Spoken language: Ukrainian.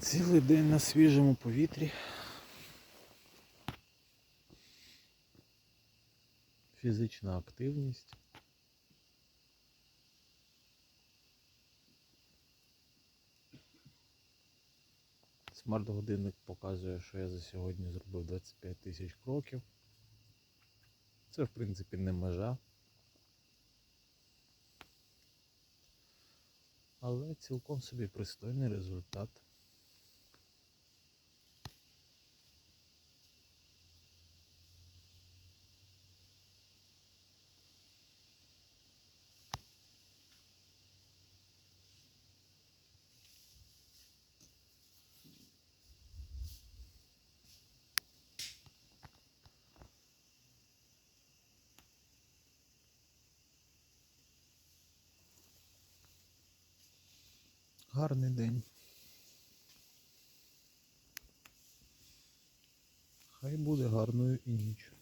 Цілий день на свіжому повітрі. Фізична активність. Смарт-годинник показує, що я за сьогодні зробив 25 тисяч кроків. Це, в принципі, не межа. Але цілком собі пристойний результат. Гарний день. Хай буде гарною і ніч.